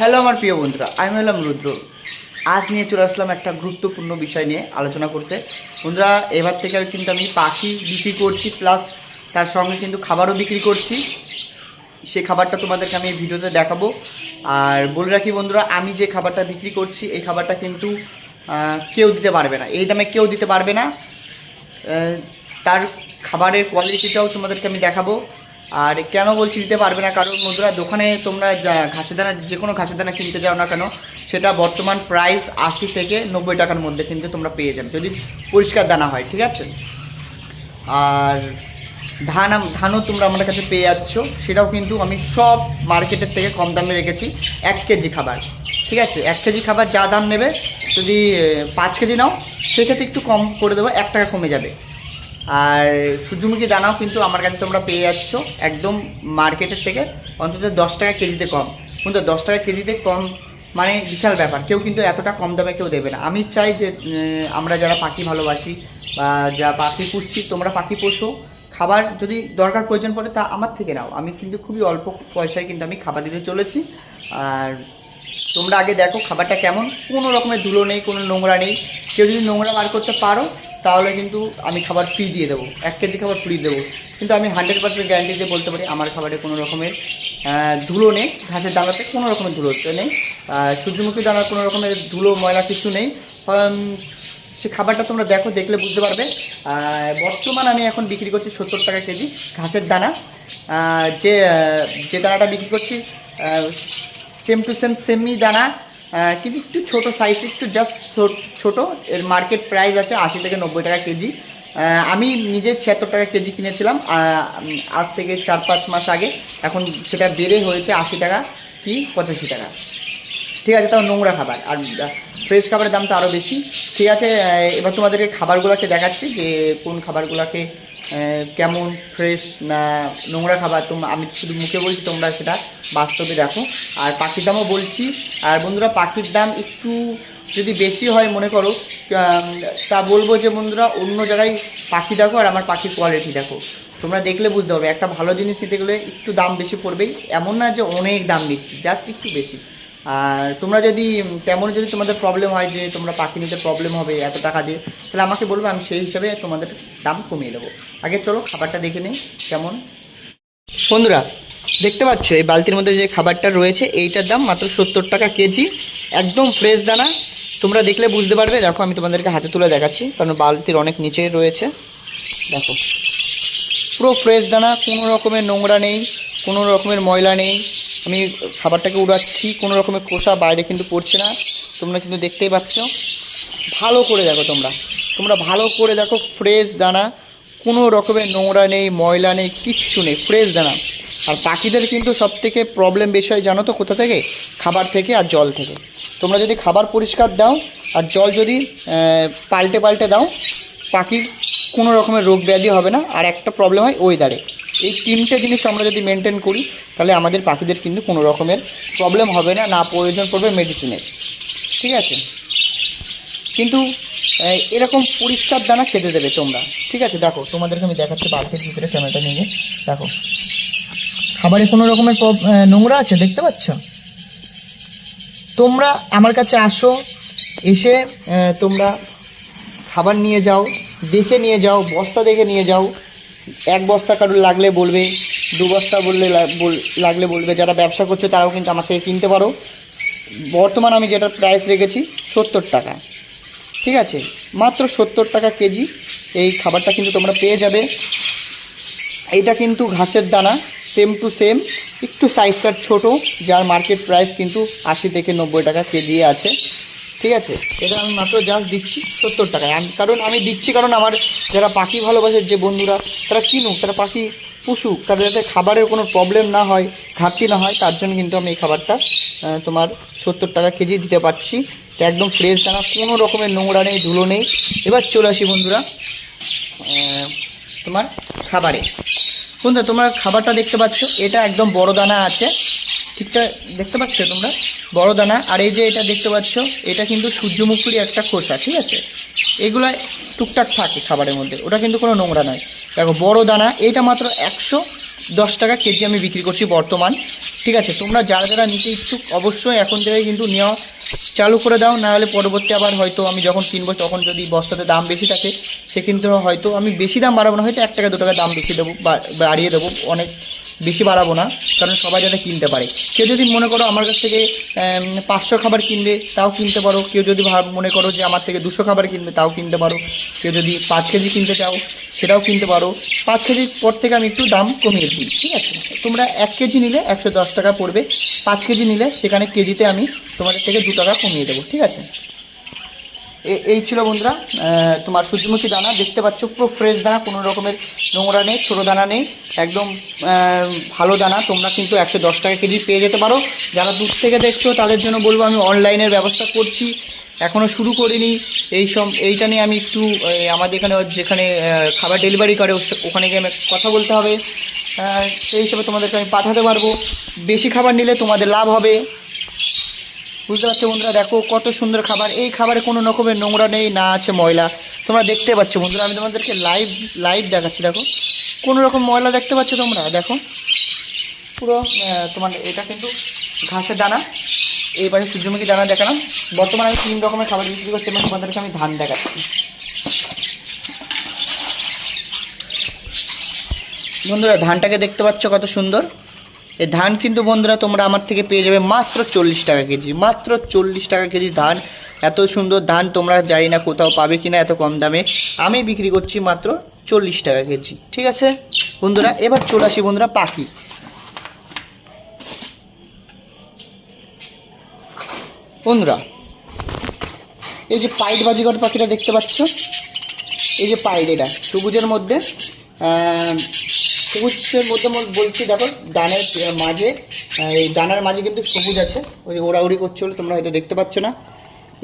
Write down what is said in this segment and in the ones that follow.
Hello আমার প্রিয় বন্ধুরা, আমি হলাম রুদ্র। আজ নিয়ে চলে আসলাম একটা গুরুত্বপূর্ণ বিষয় নিয়ে আলোচনা করতে। বন্ধুরা, এবার থেকে কিন্তু আমি পাখি বিক্রি করছি প্লাস তার সঙ্গে কিন্তু খাবারও বিক্রি করছি। সে খাবারটা তোমাদেরকে আমি ভিডিওতে দেখাবো। আর বলে রাখি বন্ধুরা, আমি যে খাবারটা বিক্রি করছি, এই খাবারটা কিন্তু কেউ দিতে পারবে না। এই দামে কেউ দিতে পারবে না। তার খাবারের কোয়ালিটিটাও তোমাদেরকে আমি দেখাবো। আর কেন বলছি দিতে পারবে না? কারণ বন্ধুরা দোকানে তোমরা ঘাসের দানা যে কোনো ঘাসের দানা কিনতে যাও না কেন, সেটা বর্তমান প্রাইস আশি থেকে নব্বই টাকার মধ্যে কিন্তু তোমরা পেয়ে যাবে, যদি পরিষ্কার দানা হয়, ঠিক আছে? আর ধান ধানও তোমরা আমাদের কাছে পেয়ে যাচ্ছ, সেটাও কিন্তু আমি সব মার্কেটের থেকে কম দামে রেখেছি, এক কেজি খাবার, ঠিক আছে? এক কেজি খাবার যা দাম নেবে, যদি পাঁচ কেজি নাও, সেক্ষেত্রে একটু কম করে দেবো, এক টাকা কমে যাবে। আর সূর্যমুখী দানাও কিন্তু আমার কাছে তোমরা পেয়ে যাচ্ছ। একদম মার্কেটের থেকে অন্তত দশ টাকা কেজিতে কম। কিন্তু দশ টাকা কেজিতে কম মানে বিশাল ব্যাপার। কেউ কিন্তু এতটা কম দামে কেউ দেবে না। আমি চাই যে আমরা যারা পাখি ভালোবাসি বা যা পাখি পুষছি, তোমরা পাখি পোষো। খাবার যদি দরকার প্রয়োজন পড়ে তা আমার থেকে নাও। আমি কিন্তু খুবই অল্প পয়সায় কিন্তু আমি খাবার দিতে চলেছি। আর তোমরা আগে দেখো খাবারটা কেমন। কোনো রকমের ধুলো নেই, কোনো নোংরা নেই। কেউ যদি নোংরা বার করতে পারো তাহলে কিন্তু আমি খাবার ফ্রি দিয়ে দেবো। এক কেজি খাবার ফ্রি দেবো। কিন্তু আমি হান্ড্রেড পার্সেন্ট গ্যারান্টি দিয়ে বলতে পারি, আমার খাবারে কোনো রকমের ধুলো নেই, ঘাসের দানাতে কোনো রকমের ধুলো নেই। সূর্যমুখী দানার কোনো রকমের ধুলো, ময়লা কিছু নেই। সে খাবারটা তোমরা দেখো, দেখলে বুঝতে পারবে। বর্তমান আমি এখন বিক্রি করছি সত্তর টাকা কেজি ঘাসের দানা। যে যে দানাটা বিক্রি করছি সেম টু সেম সেমই দানা। কিন্তু একটু ছোটো সাইজ একটু জাস্ট ছোট এর মার্কেট প্রাইস আছে আশি থেকে নব্বই টাকা কেজি। আমি নিজে ছিয়াত্তর টাকা কেজি কিনেছিলাম আজ থেকে চার পাঁচ মাস আগে। এখন সেটা বেড়ে হয়েছে আশি টাকা কি পঁচাশি টাকা। ঠিক আছে, তাও নোংরা খাবার। আর ফ্রেশ খাবারের দাম তো আরও বেশি। ঠিক আছে এবার তোমাদেরকে খাবারগুলোকে দেখাচ্ছি যে কোন খাবারগুলোকে কেমন ফ্রেশ না নোংরা খাবার। তোমরা আমি শুধু মুখে বলছি তোমরা সেটা বাস্তবে দেখো। আর পাখির দামও বলছি। আর বন্ধুরা, পাখির দাম একটু যদি বেশি হয়, মনে করো তা বলব যে বন্ধুরা, অন্য জায়গায় পাখি দেখো আর আমার পাখির কোয়ালিটি দেখো। তোমরা দেখলে বুঝতে পারবে। একটা ভালো জিনিস নিতে গেলে একটু দাম বেশি পড়বেই। এমন না যে অনেক দাম দিচ্ছি জাস্ট একটু বেশি। আর তোমরা যদি তেমন যদি তোমাদের প্রবলেম হয় যে তোমরা পাখি নিতে প্রবলেম হবে এত টাকা দিয়ে, তাহলে আমাকে বলবে, আমি সেই হিসাবে তোমাদের দাম কমিয়ে দেবো। আগে চলো, খাবারটা দেখে নিই, কেমন? বন্ধুরা দেখতে পাচ্ছ, এই বালতির মধ্যে যে খাবারটা রয়েছে, এইটার দাম মাত্র সত্তর টাকা কেজি। একদম ফ্রেশ দানা। তোমরা দেখলে বুঝতে পারবে। দেখো, আমি তোমাদেরকে হাতে তুলে দেখাচ্ছি, কারণ বালতির অনেক নিচে রয়েছে। দেখো। পুরো ফ্রেশ দানা, কোনো রকমের নোংরা নেই, কোনো রকমের ময়লা নেই। আমি খাবারটাকে উড়াচ্ছি, কোনো রকমের খোসা বাইরে কিন্তু পড়ছে না। তোমরা কিন্তু দেখতেই পাচ্ছ। ভালো করে দেখো তোমরা। তোমরা ভালো করে দেখো ফ্রেশ দানা। কোনো রকমের নোংরা নেই, ময়লা নেই, কিচ্ছু নেই ফ্রেশ দানা। আর পাখিদের কিন্তু সব থেকে প্রবলেম বিষয় জানো তো কোথা থেকে? খাবার থেকে আর জল থেকে। তোমরা যদি খাবার পরিষ্কার দাও আর জল যদি পাল্টে পাল্টে দাও, পাখির কোনো রকমের রোগ ব্যাধি হবে না। আর একটা প্রবলেম হয় ওয়েদারে এই তিনটে জিনিস আমরা যদি মেনটেন করি, তাহলে আমাদের পাখিদের কিন্তু কোনো রকমের প্রবলেম হবে না না প্রয়োজন পড়বে মেডিসিনের ঠিক আছে? কিন্তু এরকম পরিষ্কার দানা খেতে দেবে তোমরা। ঠিক আছে, দেখো, তোমাদেরকে আমি দেখাচ্ছি বালতির ভিতরে ক্যামেরাটা নিয়ে। দেখো। খাবারে কোনো রকমের নোংরা আছে, দেখতে পাচ্ছ? তোমরা আমার কাছে আসো, এসে তোমরা খাবার নিয়ে যাও, দেখে নিয়ে যাও, বস্তা দেখে নিয়ে যাও। এক বস্তা কারোর লাগলে বলবে, দু বস্তা বললে লাগলে বলবে, যারা ব্যবসা করছে তারাও কিন্তু আমার থেকে কিনতে পারো। বর্তমান আমি যেটা প্রাইস রেখেছি, সত্তর টাকা। ঠিক আছে, মাত্র সত্তর টাকা কেজি। এই খাবারটা কিন্তু তোমরা পেয়ে যাবে। এইটা কিন্তু ঘাসের দানা সেম টু সেম একটু সাইজটার ছোট, যার মার্কেট প্রাইস কিন্তু আশি থেকে নব্বই টাকা কেজি আছে। ঠিক আছে, এটা আমি মাত্র জাস্ট দিচ্ছি সত্তর টাকায়। কারণ আমি দিচ্ছি কারণ আমার যারা পাখি ভালোবাসে, যে বন্ধুরা, তারা কিনুক, তারা পাখি পুষুক তাদের যাতে খাবারের কোনো প্রবলেম না হয়, ঘাটতি না হয়, তার জন্য কিন্তু আমি এই খাবারটা তোমার সত্তর টাকা কেজি দিতে পারছি। তো একদম ফ্রেশ দানা, কোনো রকমের নোংরা নেই, ধুলো নেই। এবার চলে আসি বন্ধুরা তোমার খাবারে। বন্ধুরা, তোমার খাবারটা দেখতে পাচ্ছ, এটা একদম বড় দানা আছে। ঠিকঠাক দেখতে পাচ্ছ তোমরা? বড় দানা। আর এই যে এটা দেখতে পাচ্ছ, এটা কিন্তু সূর্যমুখীর একটা খোসা, ঠিক আছে? এগুলো টুকটাক থাকে খাবারের মধ্যে। ওটা কিন্তু কোনো নোংরা নয়। দেখো, বড় দানা, এইটা মাত্র একশো দশ টাকা কেজি আমি বিক্রি করছি বর্তমান, ঠিক আছে? তোমরা যারা যারা নিতে ইচ্ছুক, অবশ্যই এখন থেকে কিন্তু নেওয়া চালু করে দাও। না হলে পরবর্তী আবার হয়তো আমি যখন কিনবো, তখন যদি বস্তাতে দাম বেশি থাকে সে কিন্তু হয়তো আমি বেশি দাম বাড়াবো না, হয়তো এক টাকা, দু টাকা দাম বেশি দেবো বাড়িয়ে দেবো অনেক বেশি বাড়াবো না, কারণ সবাই যাতে কিনতে পারে। কেউ যদি মনে করো আমার কাছ থেকে পাঁচশো খাবার কিনবে, তাও কিনতে পারো। কেউ যদি মনে করো যে আমার থেকে দুশো খাবার কিনবে, তাও কিনতে পারো। কেউ যদি পাঁচ কেজি কিনতে চাও, সেটাও কিনতে পারো। পাঁচ কেজির পর থেকে আমি একটু দাম কমিয়ে দিই, ঠিক আছে? তোমরা এক কেজি নিলে একশো দশ টাকা পড়বে, পাঁচ কেজি নিলে সেখানে কেজিতে আমি তোমাদের থেকে দু টাকা কমিয়ে দেবো, ঠিক আছে? এই ছিল বন্ধুরা তোমার সূর্যমুখী দানা, দেখতে পাচ্ছ পুরো ফ্রেশ দানা, কোনো রকমের নোংরা নেই, ছোটো দানা নেই, একদম ভালো দানা, তোমরা কিন্তু একশো দশ টাকা কেজি পেয়ে যেতে পারো। যারা দূর থেকে দেখছ, তাদের জন্য বলব, আমি অনলাইনের ব্যবস্থা করছি এখনও শুরু করিনি, এই সব, এইটা নিয়ে আমি একটু আমাদের এখানে, যেখানে খাবার ডেলিভারি করে ওখানে গিয়ে আমি কথা বলতে হবে। সেই হিসেবে তোমাদেরকে আমি পাঠাতে পারব। বেশি খাবার নিলে তোমাদের লাভ হবে। বুঝতে পারছ বন্ধুরা? দেখো কত সুন্দর খাবার। এই খাবারে কোনো রকমের নোংরা নেই, না আছে ময়লা। তোমরা দেখতে পাচ্ছ বন্ধুরা, আমি তোমাদেরকে লাইভ লাইভ দেখাচ্ছি, দেখো। কোনো রকম ময়লা দেখতে পাচ্ছ তোমরা? দেখো। পুরো তোমার এটা কিন্তু ঘাসের দানা। এই পাশে সূর্যমুখী দানা দেখালাম। বর্তমানে আমি তিন রকমের খাবার বিক্রি করছি এবং তোমাদেরকে আমি ধান দেখাচ্ছি। বন্ধুরা, ধানটাকে দেখতে পাচ্ছ কত সুন্দর। এই ধান কিন্তু বন্ধুরা তোমরা আমার থেকে পেয়ে যাবে মাত্র চল্লিশ টাকা কেজি, মাত্র চল্লিশ টাকা কেজি ধান। এত সুন্দর ধান তোমরা জানি না কোথাও পাবে কিনা এত কম দামে। আমি বিক্রি করছি মাত্র চল্লিশ টাকা কেজি, ঠিক আছে? বন্ধুরা, এবার চলে আসি বন্ধুরা পাখি। বন্ধুরা, এই যে পাইট বাজিকর পাখিটা দেখতে পাচ্ছ? এই যে পাইট এটা, সবুজের মধ্যে সবুজের মধ্যে বলছি, দেখো, ডানের মাঝে এই ডানার মাঝে কিন্তু সবুজ আছে। ওই ওড়াউড়ি করছে বলে তোমরা হয়তো দেখতে পাচ্ছ না।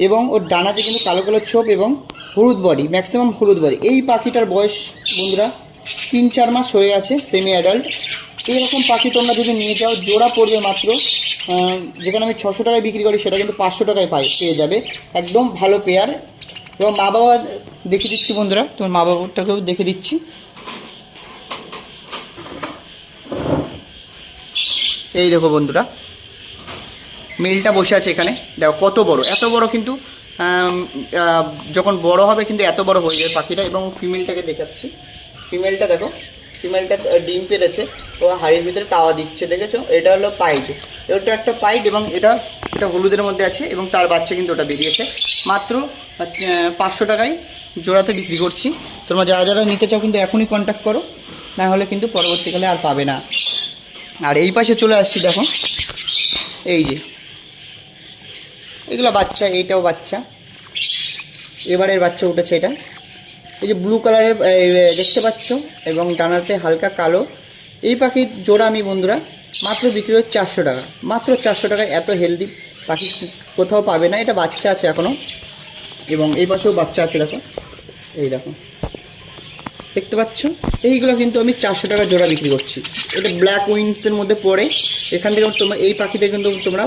এবং ওর ডানাতে কিন্তু কালো কালো ছোপ এবং হলুদ বডি ম্যাক্সিমাম হলুদ বডি এই পাখিটার বয়স, বন্ধুরা, তিন, চার মাস হয়ে আছে সেমি অ্যাডাল্ট এইরকম পাখি তোমরা যদি নিয়ে যাও, জোড়া পড়বে মাত্র যেখানে আমি ছশো টাকায় বিক্রি করি, সেটা কিন্তু পাঁচশো টাকায় পাই, পেয়ে যাবে। একদম ভালো পেয়ার এবং মা বাবা দেখে দিচ্ছি, বন্ধুরা, তোমার মা বাবাটাকেও দেখে দিচ্ছি। এই দেখো বন্ধুরা, মিলটা বসে আছে এখানে। দেখো কত বড়, এত বড় কিন্তু যখন বড় হবে কিন্তু এত বড় হয়ে যাবে পাখিটা এবং ফিমেলটাকে দেখাচ্ছি। ফিমেলটা দেখো, ফিমেলটা ডিম পেরেছে, ও হাড়ির ভিতরে তাওয়া দিচ্ছে, দেখেছ? এটা হলো পাইট। এটা একটা পাইট এবং এটা এটা হলুদের মধ্যে আছে এবং তার বাচ্চা কিন্তু ওটা বেরিয়েছে। মাত্র পাঁচশো টাকায় জোড়াতে বিক্রি করছি। তোমরা যারা যারা নিতে চাও কিন্তু এখনই কন্ট্যাক্ট করো, না হলে কিন্তু পরবর্তীকালে আর পাবে না। আর এই পাশে চলে আসছি, দেখো। এই যে। এগুলো বাচ্চা, এইটাও বাচ্চা। এবারের বাচ্চা উঠেছে এটা। এই যে ব্লু কালারের দেখতে পাচ্ছ? এবং ডানাতে হালকা কালো। এই পাখির জোড়া আমি, বন্ধুরা, মাত্র বিক্রি হচ্ছে চারশো টাকা। মাত্র চারশো টাকায় এত হেলদি পাখি কোথাও পাবে না। এটা বাচ্চা আছে এখনও এবং এই পাশেও বাচ্চা আছে, দেখো। এই দেখো। দেখতে পাচ্ছ? এইগুলো কিন্তু আমি চারশো টাকা জোড়া বিক্রি করছি। এটা ব্ল্যাক উইংসের মধ্যে পড়ে। এখান থেকে তোমরা এই পাখিতে কিন্তু তোমরা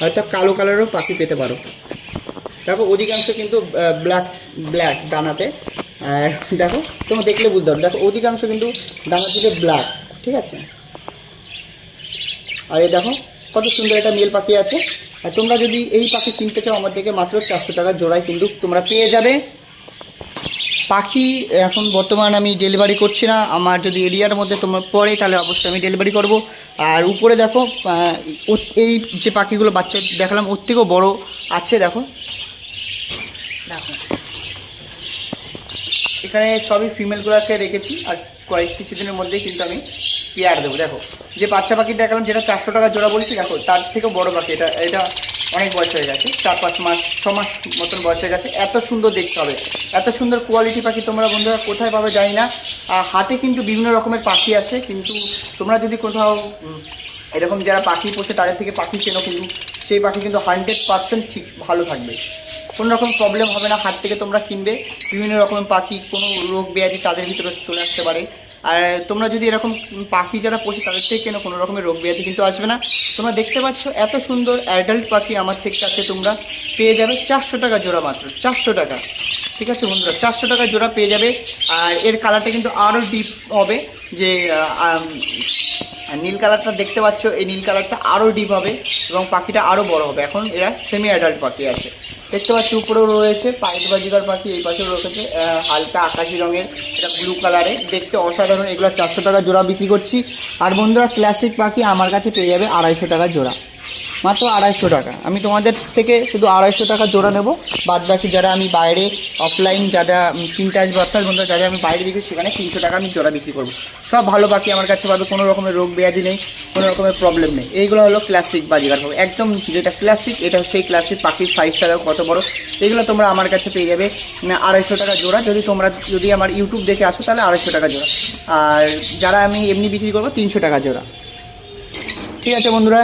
হয়তো কালো কালারও পাখি পেতে পারো। দেখো, অধিকাংশ কিন্তু ব্ল্যাক ব্ল্যাক ডানাতে। আর দেখো, তোমরা দেখলে বুঝতে পারো দেখো, অধিকাংশ কিন্তু ডানা থেকে ব্ল্যাক ঠিক আছে? আর এই দেখো, কত সুন্দর একটা মেল পাখি আছে। আর তোমরা যদি এই পাখি কিনতে চাও আমার থেকে, মাত্র চারশো টাকা জোড়ায় কিন্তু তোমরা পেয়ে যাবে। পাখি এখন বর্তমান আমি ডেলিভারি করছি না। আমার যদি এরিয়ার মধ্যে তোমার পড়ে, তাহলে অবশ্যই আমি ডেলিভারি করব। আর উপরে দেখো এই যে পাখিগুলো বাচ্চা দেখালাম, ওর থেকেও বড়ো আছে, দেখো। দেখো। এখানে সবই ফিমেলগুলোকে রেখেছি, আর কয়েক কিছুদিনের মধ্যেই কিন্তু আমি পেয়ার দেবো, দেখো। যে বাচ্চা পাখি দেখালাম, যেটা চারশো টাকা জোড়া বলছি, দেখো, তার থেকেও বড় পাখি, এটা এটা অনেক বয়স হয়ে গেছে, চার পাঁচ মাস, ছ মাস মতন বয়স হয়ে গেছে। এত সুন্দর দেখতে হবে, এত সুন্দর কোয়ালিটি পাখি তোমরা বন্ধুরা কোথায় পাবে জানি না। আর হাটে কিন্তু বিভিন্ন রকমের পাখি আছে কিন্তু তোমরা যদি কোথাও এরকম যারা পাখি পোষে তাদের থেকে পাখি চেনো, কিন্তু সেই পাখি কিন্তু হান্ড্রেড পার্সেন্ট ঠিক ভালো থাকবে। কোনো রকম প্রবলেম হবে না, হাট থেকে তোমরা কিনবে। বিভিন্ন রকমের পাখি, কোনো রোগ ব্যাধি তাদের ভিতরে চলে আসতে পারে। আর তোমরা যদি এরকম পাখি যারা পোষে, তাদের থেকে কেন কোনো রকমের রোগ ব্যাধি কিন্তু আসবে না। তোমরা দেখতে পাচ্ছ এত সুন্দর অ্যাডাল্ট পাখি আমার থেকে কাছে তোমরা পেয়ে যাবে চারশো টাকা জোড়া মাত্র, চারশো টাকা। ঠিক আছে বন্ধুরা, চারশো টাকা জোড়া পেয়ে যাবে। আর এর কালারটা কিন্তু আরও ডিপ হবে যে নীল কালারটা দেখতে পাচ্ছ, এই নীল কালারটা আরও ডিপ হবে এবং পাখিটা আরও বড় হবে। এখন এরা সেমি অ্যাডাল্ট পাখি আছে। দেখতে পাচ্ছি উপরেও রয়েছে পাইট বাজিকার পাখি, এই পাশেও রয়েছে হালকা আকাশি রঙের, এটা ব্লু কালারে দেখতে অসাধারণ, এগুলো চারশো টাকা জোড়া বিক্রি করছি। আর বন্ধুরা ক্লাসিক পাখি আমার কাছে পেয়ে যাবে আড়াইশো টাকা জোড়া। মাত্র আড়াইশো টাকা। আমি তোমাদের থেকে শুধু আড়াইশো টাকা জোড়া নেব। বাদ বাকি যারা আমি বাইরে অফলাইন যারা কিনতে আসবে অর্থাৎ বন্ধুরা যারা আমি বাইরে বিক্রি সেখানে তিনশো টাকা আমি জোড়া বিক্রি করব। সব ভালো পাখি আমার কাছে পাবে কোনো রকমের রোগ ব্যাধি নেই কোনো রকমের প্রবলেম নেই। এইগুলো হলো ক্লাসিক বাজিগার পাবে একদম যেটা ক্লাসিক এটা সেই ক্লাসিক পাখির সাইজটা দেখো কত বড়। এগুলো তোমরা আমার কাছে পেয়ে যাবে উম, আড়াইশো টাকা জোড়া। যদি তোমরা যদি আমার ইউটিউব দেখে আসো তাহলে আড়াইশো টাকা জোড়া। আর যারা আমি এমনি বিক্রি করব তিনশো টাকা জোড়া। ঠিক আছে বন্ধুরা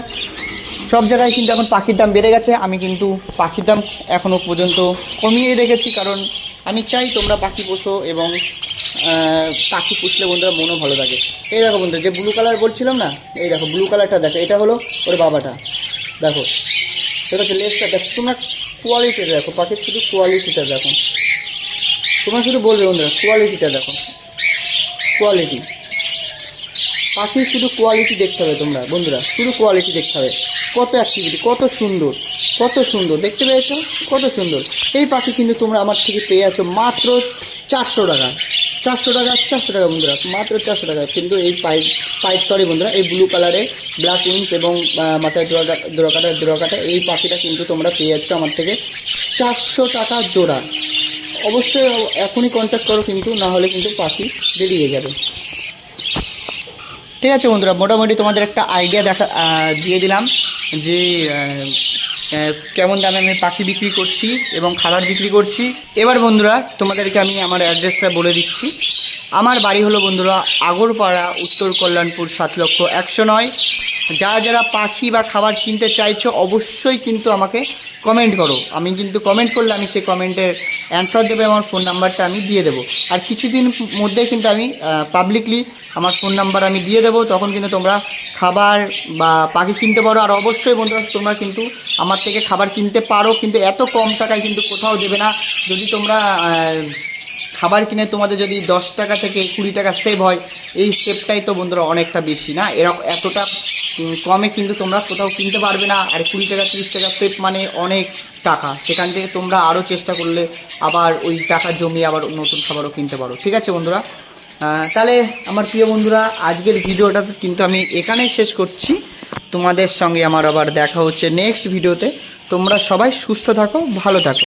সব জায়গায় কিন্তু এখন পাখির দাম বেড়ে গেছে। আমি কিন্তু পাখির দাম এখনও পর্যন্ত কমিয়ে রেখেছি কারণ আমি চাই তোমরা পাখি পোষো এবং পাখি পুষলে বন্ধুরা মনও ভালো থাকে। এই দেখো বন্ধুরা, যে ব্লু কালার বলছিলাম না, এই দেখো ব্লু কালারটা দেখো, এটা হলো ওর বাবাটা। দেখো, সেটা হচ্ছে লেসটা দেখো, তোমরা কোয়ালিটিটা দেখো, পাখির শুধু কোয়ালিটিটা দেখো। তোমরা শুধু বলবে বন্ধুরা কোয়ালিটিটা দেখো। কোয়ালিটি পাখির শুধু কোয়ালিটি দেখতে হবে তোমরা, বন্ধুরা, শুধু কোয়ালিটি দেখতে হবে। কত অ্যাক্টিভিটি কত সুন্দর কত সুন্দর, দেখতে পেয়েছ? কত সুন্দর। এই পাখি কিন্তু তোমরা আমার থেকে পেয়ে আছো মাত্র চারশো টাকা। চারশো টাকা চারশো টাকা, বন্ধুরা, মাত্র চারশো টাকা। কিন্তু এই পাইপ পাইপ সরি বন্ধুরা, এই ব্লু কালারে ব্ল্যাক উইংস এবং মাথায় দোরাকা দোরাকাটা দোরাকাটা এই পাখিটা কিন্তু তোমরা পেয়ে যাচ্ছ আমার থেকে চারশো টাকা জোড়া। অবশ্যই এখনই কন্ট্যাক্ট করো কিন্তু, না হলে কিন্তু পাখি বেরিয়ে যাবে। ঠিক আছে বন্ধুরা, মোটামুটি তোমাদের একটা আইডিয়া দেখা দিয়ে দিলাম যে কেমন দামে আমি পাখি বিক্রি করছি এবং খাবার বিক্রি করছি। এবার বন্ধুরা, তোমাদেরকে আমি আমার অ্যাড্রেসটা বলে দিচ্ছি। আমার বাড়ি হলো বন্ধুরা, আগরপাড়া, উত্তর কল্যাণপুর, সাত লক্ষ একশো নয়। যারা যারা পাখি বা খাবার কিনতে চাইছো, অবশ্যই কিন্তু আমাকে কমেন্ট করো। আমি কিন্তু কমেন্ট করলে আমি সেই কমেন্টের অ্যান্সার দেবে, আমার ফোন নাম্বারটা আমি দিয়ে দেবো। আর কিছুদিন মধ্যে কিন্তু আমি পাবলিকলি আমার ফোন নাম্বার আমি দিয়ে দেবো। তখন কিন্তু তোমরা খাবার বা পাখি কিনতে পারো। আর অবশ্যই বন্ধুরা, তোমরা কিন্তু আমার থেকে খাবার কিনতে পারো, কিন্তু এত কম টাকায় কিন্তু কোথাও দেবে না। যদি তোমরা খাবার কিনে তোমাদের যদি দশ টাকা থেকে কুড়ি টাকা সেভ হয়, এই সেভটাই তো বন্ধুরা অনেকটা বেশি না? এরকম এতটা কমে কিন্তু তোমরা কোথাও কিনতে পারবে না। আর কুড়ি টাকা, তিরিশ টাকা সেভ মানে অনেক টাকা। সেখান থেকে তোমরা আরও চেষ্টা করলে আবার ওই টাকা জমিয়ে আবার নতুন খাবারও কিনতে পারো। ঠিক আছে বন্ধুরা? তাহলে আমার প্রিয় বন্ধুরা, আজকের ভিডিওটা কিন্তু আমি এখানেই শেষ করছি। তোমাদের সঙ্গে আমার আবার দেখা হচ্ছে নেক্সট ভিডিওতে। তোমরা সবাই সুস্থ থাকো, ভালো থাকো।